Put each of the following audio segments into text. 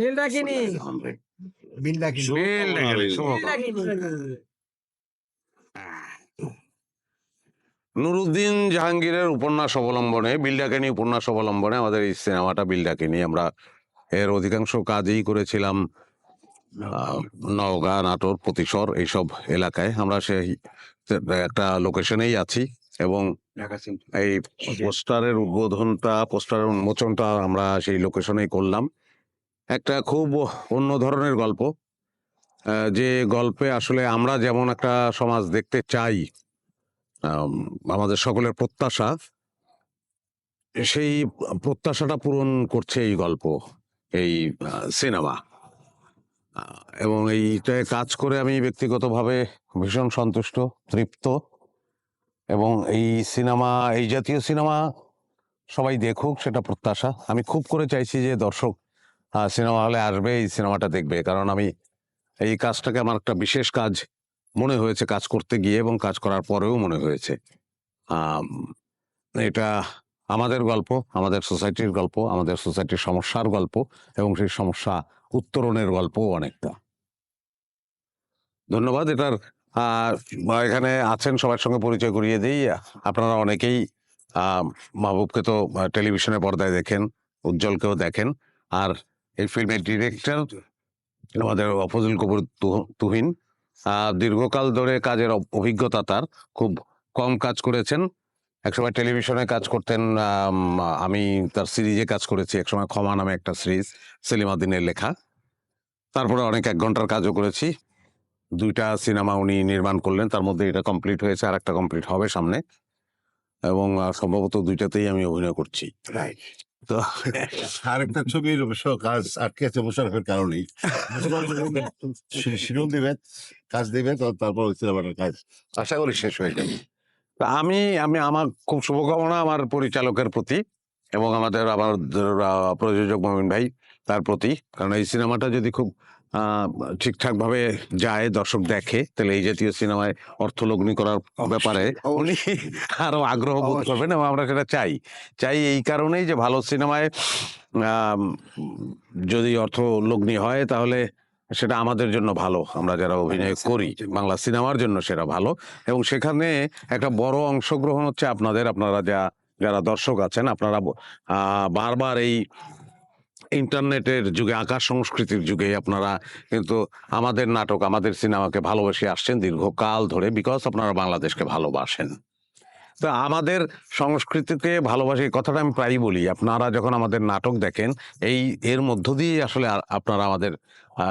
বিল ডাকিনি বিল ডাকিনি, বিল ডাকিনি নুরুদ্দিন জাহাঙ্গীরের উপন্যাস অবলম্বনে বিলডাকেনি উপন্যাস অবলম্বনে আমাদের এই সিনেমাটা বিলডাকেনি। আমরা এর অধিকাংশ কাজই করেছিলাম আহ, নওগাঁ নাটোর প্রতিশর এইসব এলাকায়। আমরা সেই একটা লোকেশনেই আছি এবং এই পোস্টারের উদ্বোধনটা পোস্টারের উন্মোচনটা আমরা সেই লোকেশনেই করলাম। একটা খুব অন্য ধরনের গল্প যে গল্পে আসলে আমরা যেমন একটা সমাজ দেখতে চাই আমাদের সকলের প্রত্যাশা, সেই প্রত্যাশাটা পূরণ করছে এই গল্প, এই সিনেমা। এবং এইটায় কাজ করে আমি ব্যক্তিগতভাবে ভীষণ সন্তুষ্ট, তৃপ্ত এবং এই সিনেমা, এই জাতীয় সিনেমা সবাই দেখুক, সেটা প্রত্যাশা। আমি খুব করে চাইছি যে দর্শক সিনেমা হলে আসবে, এই সিনেমাটা দেখবে। কারণ আমি এই কাজটাকে আমার একটা বিশেষ কাজ মনে হয়েছে কাজ করতে গিয়ে এবং কাজ করার পরেও মনে হয়েছে। এটা আমাদের গল্প, আমাদের সোসাইটির গল্প, আমাদের সোসাইটির সমস্যার গল্প এবং সেই সমস্যা উত্তরণের গল্পও অনেকটা। ধন্যবাদ, এটার এখানে আছেন, সবার সঙ্গে পরিচয় করিয়ে দিই। আপনারা অনেকেই মাহবুবকে তো টেলিভিশনে পর্দায় দেখেন, উজ্জ্বলকেও দেখেন। আর এই ফিল্মের ডিরেক্টর আমাদের অফজল কবুর তু- তুহিন। দীর্ঘকাল ধরে কাজের অভিজ্ঞতা তার। খুব কম কাজ করেছেন। একসময় টেলিভিশনে কাজ করতেন আমি তার সিরিজে কাজ করেছি একসময় ক্ষমা নামে একটা সিরিজ সেলিমাদ্দিনের লেখা। তারপরে অনেক এক ঘণ্টার কাজও করেছি। দুইটা সিনেমা উনি নির্মাণ করলেন তার মধ্যে এটা কমপ্লিট হয়েছে আর একটা কমপ্লিট হবে সামনে। এবং সম্ভবত দুইটাতেই আমি অভিনয় করছি। তো আরেকটা ছবির অবশ্য কাজ আটকে আছে মোশারফের কারণেই। শিরুল দিবে কাজ দেবে তারপর সিনেমাটার কাজ। আশা করি শেষ হয়ে যাবে। আমি আমি আমার খুব শুভকামনা আমার পরিচালকের প্রতি এবং আমাদের আমার প্রযোজক মমিন ভাই তার প্রতি। কারণ এই সিনেমাটা যদি খুব ঠিকঠাক ভাবে যায় দর্শক দেখে। তাহলে এই জাতীয় সিনেমায় অর্থলগ্নি করার ব্যাপারে উনি আরও আগ্রহ বোধ করবেন এবং আমরা সেটা চাই। চাই এই কারণেই যে ভালো সিনেমায় যদি অর্থ লগ্নি হয় তাহলে সেটা আমাদের জন্য ভালো। আমরা যারা অভিনয় করি বাংলা সিনেমার জন্য সেটা ভালো। এবং সেখানে একটা বড় অংশগ্রহণ হচ্ছে আপনাদের। আপনারা যা যারা দর্শক আছেন আপনারা বারবার এই ইন্টারনেটের যুগে, আকাশ সংস্কৃতির যুগে আপনারা কিন্তু আমাদের নাটক, আমাদের সিনেমাকে ভালোবেসে আসছেন দীর্ঘকাল ধরে বিকজ আপনারা বাংলাদেশকে ভালোবাসেন। তো আমাদের সংস্কৃতিকে ভালোবাসে কথাটা আমি প্রায়ই বলি, আপনারা যখন আমাদের নাটক দেখেন, এই, এর মধ্য দিয়েই আসলে আপনারা আমাদের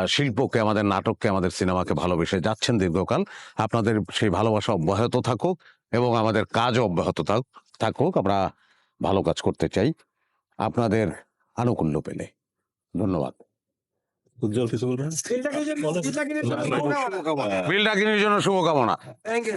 শিল্পকে, আমাদের নাটককে, আমাদের সিনেমাকে ভালোবেসে যাচ্ছেন দীর্ঘকাল। আপনাদের সেই ভালোবাসা অব্যাহত থাকুক এবং আমাদের কাজও অব্যাহত থাক, থাকুক, আমরা ভালো কাজ করতে চাই। আপনাদের আনুকূল্য পেলে। ধন্যবাদ। উজ্জ্বল কিছু বলবেন? বিল ডাকিনির জন্য শুভকামনা। Thank you